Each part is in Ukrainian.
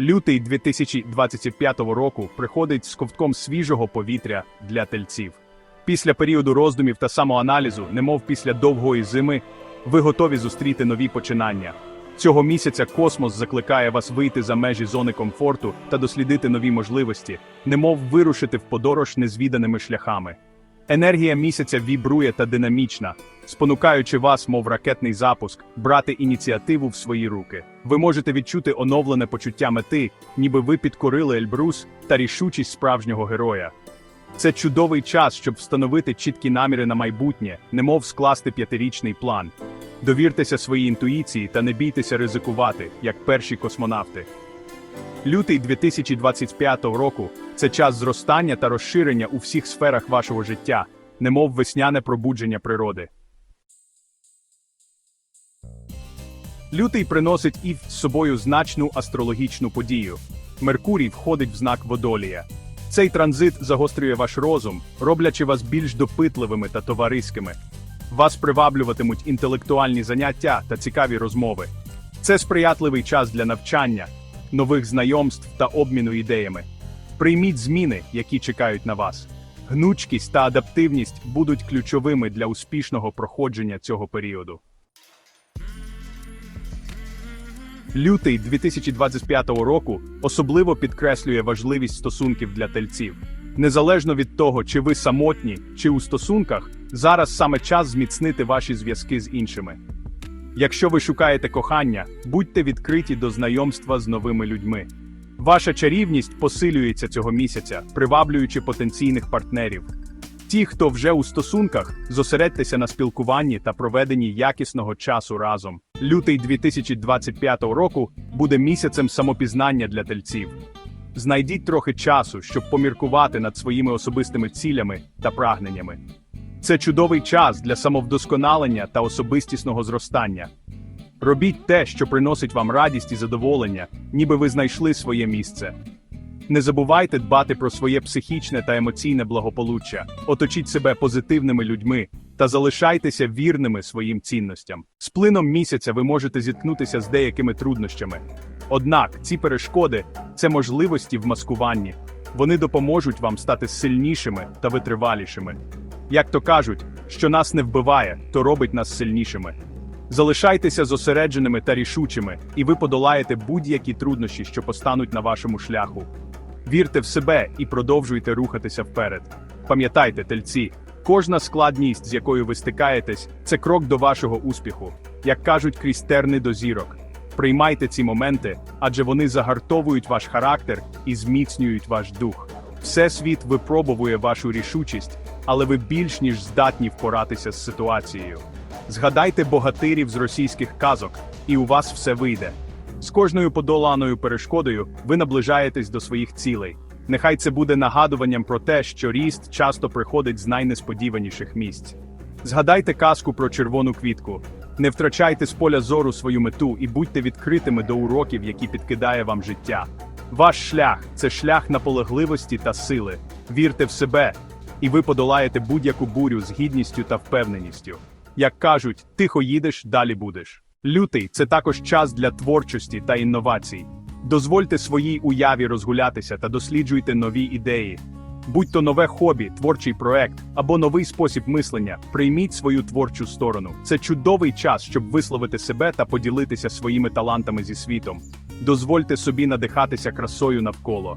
Лютий 2025 року приходить з ковтком свіжого повітря для тельців. Після періоду роздумів та самоаналізу, немов після довгої зими, ви готові зустріти нові починання. Цього місяця космос закликає вас вийти за межі зони комфорту та дослідити нові можливості, немов вирушити в подорож незвіданими шляхами. Енергія місяця вібрує та динамічна, спонукаючи вас, мов ракетний запуск, брати ініціативу в свої руки. Ви можете відчути оновлене почуття мети, ніби ви підкорили Ельбрус та рішучість справжнього героя. Це чудовий час, щоб встановити чіткі наміри на майбутнє, немов скласти п'ятирічний план. Довіртеся своїй інтуїції та не бійтеся ризикувати, як перші космонавти. Лютий 2025 року це час зростання та розширення у всіх сферах вашого життя, немов весняне пробудження природи. Лютий приносить і з собою значну астрологічну подію. Меркурій входить в знак водолія. Цей транзит загострює ваш розум, роблячи вас більш допитливими та товариськими. Вас приваблюватимуть інтелектуальні заняття та цікаві розмови. Це сприятливий час для навчання, нових знайомств та обміну ідеями. Прийміть зміни, які чекають на вас. Гнучкість та адаптивність будуть ключовими для успішного проходження цього періоду. Лютий 2025 року особливо підкреслює важливість стосунків для тельців. Незалежно від того, чи ви самотні, чи у стосунках, зараз саме час зміцнити ваші зв'язки з іншими. Якщо ви шукаєте кохання, будьте відкриті до знайомства з новими людьми. Ваша чарівність посилюється цього місяця, приваблюючи потенційних партнерів. Ті, хто вже у стосунках, зосередьтеся на спілкуванні та проведенні якісного часу разом. Лютий 2025 року буде місяцем самопізнання для тельців. Знайдіть трохи часу, щоб поміркувати над своїми особистими цілями та прагненнями. Це чудовий час для самовдосконалення та особистісного зростання. Робіть те, що приносить вам радість і задоволення, ніби ви знайшли своє місце. Не забувайте дбати про своє психічне та емоційне благополуччя, оточіть себе позитивними людьми та залишайтеся вірними своїм цінностям. З плином місяця ви можете зіткнутися з деякими труднощами. Однак ці перешкоди це можливості в маскуванні. Вони допоможуть вам стати сильнішими та витривалішими. Як то кажуть, що нас не вбиває, то робить нас сильнішими. Залишайтеся зосередженими та рішучими, і ви подолаєте будь-які труднощі, що постануть на вашому шляху. Вірте в себе і продовжуйте рухатися вперед. Пам'ятайте, тельці, кожна складність, з якою ви стикаєтесь, це крок до вашого успіху, як кажуть крізь терни до зірок. Приймайте ці моменти, адже вони загартовують ваш характер і зміцнюють ваш дух. Всесвіт випробовує вашу рішучість, але ви більш ніж здатні впоратися з ситуацією. Згадайте богатирів з російських казок, і у вас все вийде. З кожною подоланою перешкодою ви наближаєтесь до своїх цілей. Нехай це буде нагадуванням про те, що ріст часто приходить з найнесподіваніших місць. Згадайте казку про червону квітку. Не втрачайте з поля зору свою мету і будьте відкритими до уроків, які підкидає вам життя. Ваш шлях це шлях наполегливості та сили. Вірте в себе, і ви подолаєте будь-яку бурю з гідністю та впевненістю. Як кажуть, тихо їдеш, далі будеш. Лютий це також час для творчості та інновацій. Дозвольте своїй уяві розгулятися та досліджуйте нові ідеї. Будь то нове хобі, творчий проект або новий спосіб мислення, прийміть свою творчу сторону. Це чудовий час, щоб висловити себе та поділитися своїми талантами зі світом. Дозвольте собі надихатися красою навколо.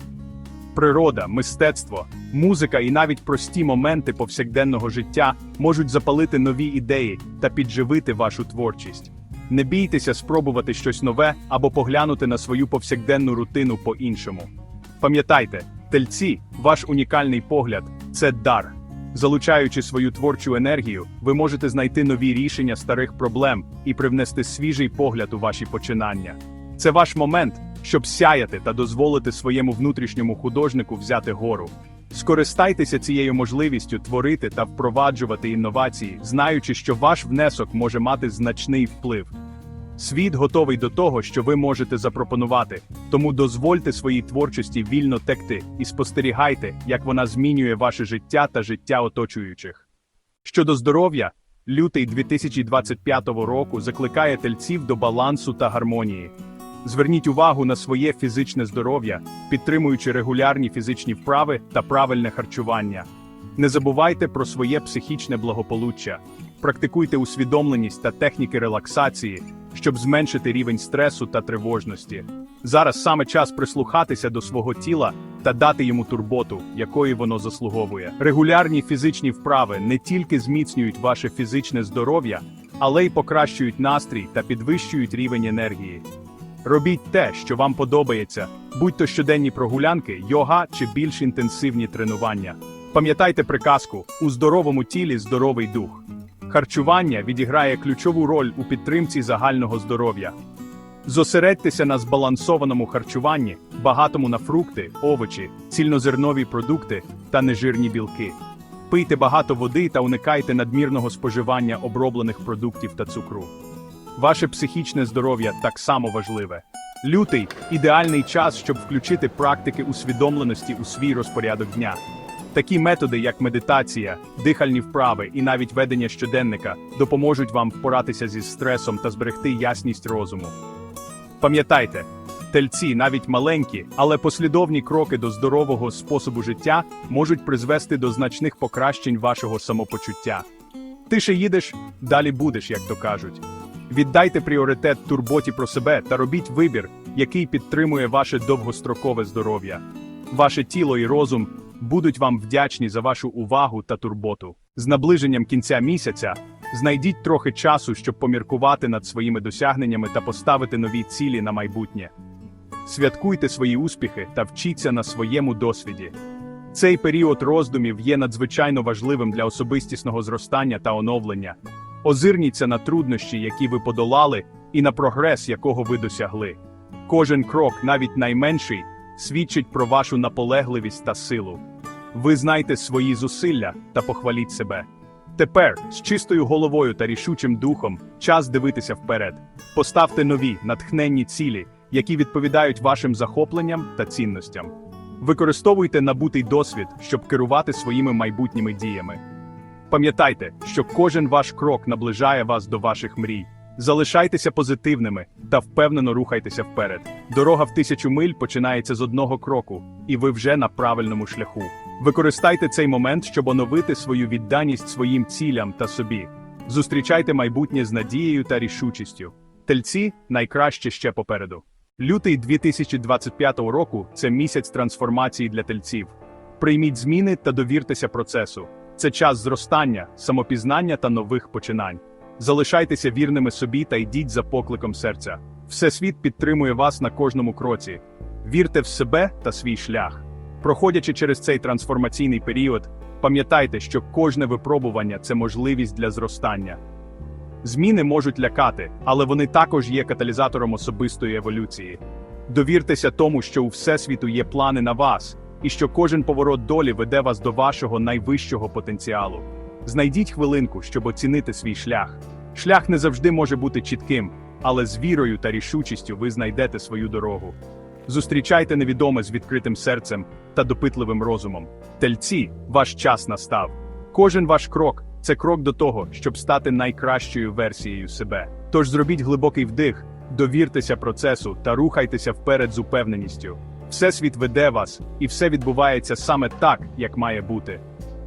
Природа, мистецтво, музика і навіть прості моменти повсякденного життя можуть запалити нові ідеї та підживити вашу творчість. Не бійтеся спробувати щось нове або поглянути на свою повсякденну рутину по-іншому. Пам'ятайте, тельці, ваш унікальний погляд це дар. Залучаючи свою творчу енергію, ви можете знайти нові рішення старих проблем і привнести свіжий погляд у ваші починання. Це ваш момент, щоб сяяти та дозволити своєму внутрішньому художнику взяти гору. Скористайтеся цією можливістю творити та впроваджувати інновації, знаючи, що ваш внесок може мати значний вплив. Світ готовий до того, що ви можете запропонувати, тому дозвольте своїй творчості вільно текти і спостерігайте, як вона змінює ваше життя та життя оточуючих. Щодо здоров'я, лютий 2025 року закликає тельців до балансу та гармонії. Зверніть увагу на своє фізичне здоров'я, підтримуючи регулярні фізичні вправи та правильне харчування. Не забувайте про своє психічне благополуччя. Практикуйте усвідомленість та техніки релаксації, щоб зменшити рівень стресу та тривожності. Зараз саме час прислухатися до свого тіла та дати йому турботу, якої воно заслуговує. Регулярні фізичні вправи не тільки зміцнюють ваше фізичне здоров'я, але й покращують настрій та підвищують рівень енергії. Робіть те, що вам подобається, будь то щоденні прогулянки, йога чи більш інтенсивні тренування. Пам'ятайте приказку: у здоровому тілі здоровий дух. Харчування відіграє ключову роль у підтримці загального здоров'я. Зосередьтеся на збалансованому харчуванні, багатому на фрукти, овочі, цільнозернові продукти та нежирні білки. Пийте багато води та уникайте надмірного споживання оброблених продуктів та цукру. Ваше психічне здоров'я так само важливе. Лютий ідеальний час, щоб включити практики усвідомленості у свій розпорядок дня. Такі методи, як медитація, дихальні вправи і навіть ведення щоденника, допоможуть вам впоратися зі стресом та зберегти ясність розуму. Пам'ятайте, тельці, навіть маленькі, але послідовні кроки до здорового способу життя можуть призвести до значних покращень вашого самопочуття. Ти ще їдеш, далі будеш, як то кажуть. Віддайте пріоритет турботі про себе та робіть вибір, який підтримує ваше довгострокове здоров'я. Ваше тіло і розум будуть вам вдячні за вашу увагу та турботу. З наближенням кінця місяця знайдіть трохи часу, щоб поміркувати над своїми досягненнями та поставити нові цілі на майбутнє. Святкуйте свої успіхи та вчіться на своєму досвіді. Цей період роздумів є надзвичайно важливим для особистісного зростання та оновлення. Озирніться на труднощі, які ви подолали, і на прогрес, якого ви досягли. Кожен крок, навіть найменший, свідчить про вашу наполегливість та силу. Ви знайте свої зусилля та похваліть себе. Тепер, з чистою головою та рішучим духом, час дивитися вперед. Поставте нові, натхненні цілі, які відповідають вашим захопленням та цінностям. Використовуйте набутий досвід, щоб керувати своїми майбутніми діями. Пам'ятайте, що кожен ваш крок наближає вас до ваших мрій. Залишайтеся позитивними та впевнено рухайтеся вперед. Дорога в тисячу миль починається з одного кроку, і ви вже на правильному шляху. Використайте цей момент, щоб оновити свою відданість своїм цілям та собі. Зустрічайте майбутнє з надією та рішучістю. Тельці найкраще ще попереду. Лютий 2025 року це місяць трансформації для тельців. Прийміть зміни та довіртеся процесу. Це час зростання, самопізнання та нових починань. Залишайтеся вірними собі та йдіть за покликом серця. Всесвіт підтримує вас на кожному кроці. Вірте в себе та свій шлях. Проходячи через цей трансформаційний період, пам'ятайте, що кожне випробування це можливість для зростання. Зміни можуть лякати, але вони також є каталізатором особистої еволюції. Довіртеся тому, що у Всесвіту є плани на вас, і що кожен поворот долі веде вас до вашого найвищого потенціалу. Знайдіть хвилинку, щоб оцінити свій шлях. Шлях не завжди може бути чітким, але з вірою та рішучістю ви знайдете свою дорогу. Зустрічайте невідоме з відкритим серцем та допитливим розумом. Тельці, ваш час настав. Кожен ваш крок це крок до того, щоб стати найкращою версією себе. Тож зробіть глибокий вдих, довіртеся процесу та рухайтеся вперед з упевненістю. Всесвіт веде вас, і все відбувається саме так, як має бути.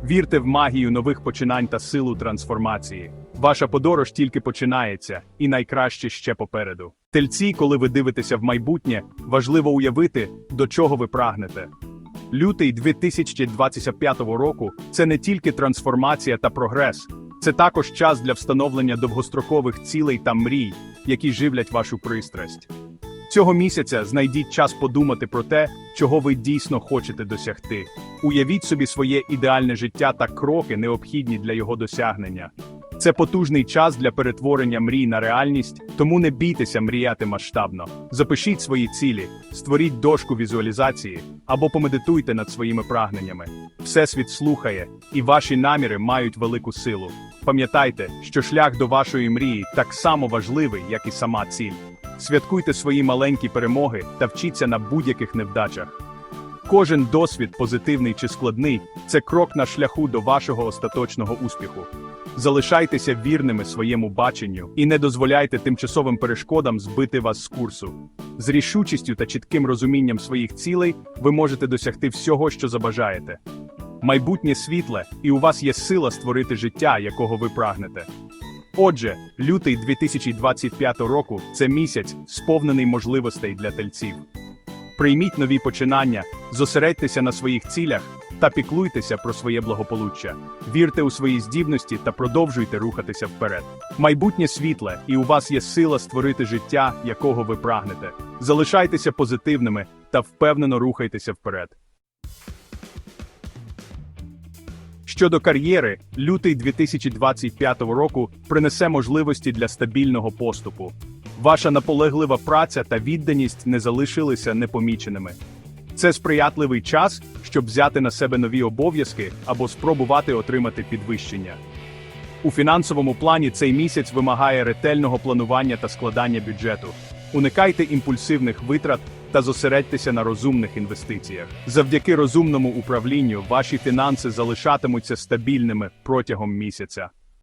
Вірте в магію нових починань та силу трансформації. Ваша подорож тільки починається, і найкраще ще попереду. Тельці, коли ви дивитеся в майбутнє, важливо уявити, до чого ви прагнете. Лютий 2025 року це не тільки трансформація та прогрес, це також час для встановлення довгострокових цілей та мрій, які живлять вашу пристрасть. Цього місяця знайдіть час подумати про те, чого ви дійсно хочете досягти. Уявіть собі своє ідеальне життя та кроки, необхідні для його досягнення. Це потужний час для перетворення мрій на реальність, тому не бійтеся мріяти масштабно. Запишіть свої цілі, створіть дошку візуалізації або помедитуйте над своїми прагненнями. Всесвіт слухає, і ваші наміри мають велику силу. Пам'ятайте, що шлях до вашої мрії так само важливий, як і сама ціль. Святкуйте свої маленькі перемоги та вчіться на будь-яких невдачах. Кожен досвід, позитивний чи складний, це крок на шляху до вашого остаточного успіху. Залишайтеся вірними своєму баченню і не дозволяйте тимчасовим перешкодам збити вас з курсу. З рішучістю та чітким розумінням своїх цілей ви можете досягти всього, що забажаєте. Майбутнє світле, і у вас є сила створити життя, якого ви прагнете. Отже, лютий 2025 року це місяць, сповнений можливостей для тельців. Прийміть нові починання, зосередьтеся на своїх цілях та піклуйтеся про своє благополуччя. Вірте у свої здібності та продовжуйте рухатися вперед. Майбутнє світле, і у вас є сила створити життя, якого ви прагнете. Залишайтеся позитивними та впевнено рухайтеся вперед. Щодо кар'єри, лютий 2025 року принесе можливості для стабільного поступу. Ваша наполеглива праця та відданість не залишилися непоміченими. Це сприятливий час, щоб взяти на себе нові обов'язки або спробувати отримати підвищення. У фінансовому плані цей місяць вимагає ретельного планування та складання бюджету. Уникайте імпульсивних витрат та зосередьтеся на розумних інвестиціях. Завдяки розумному управлінню ваші фінанси залишатимуться стабільними протягом місяця.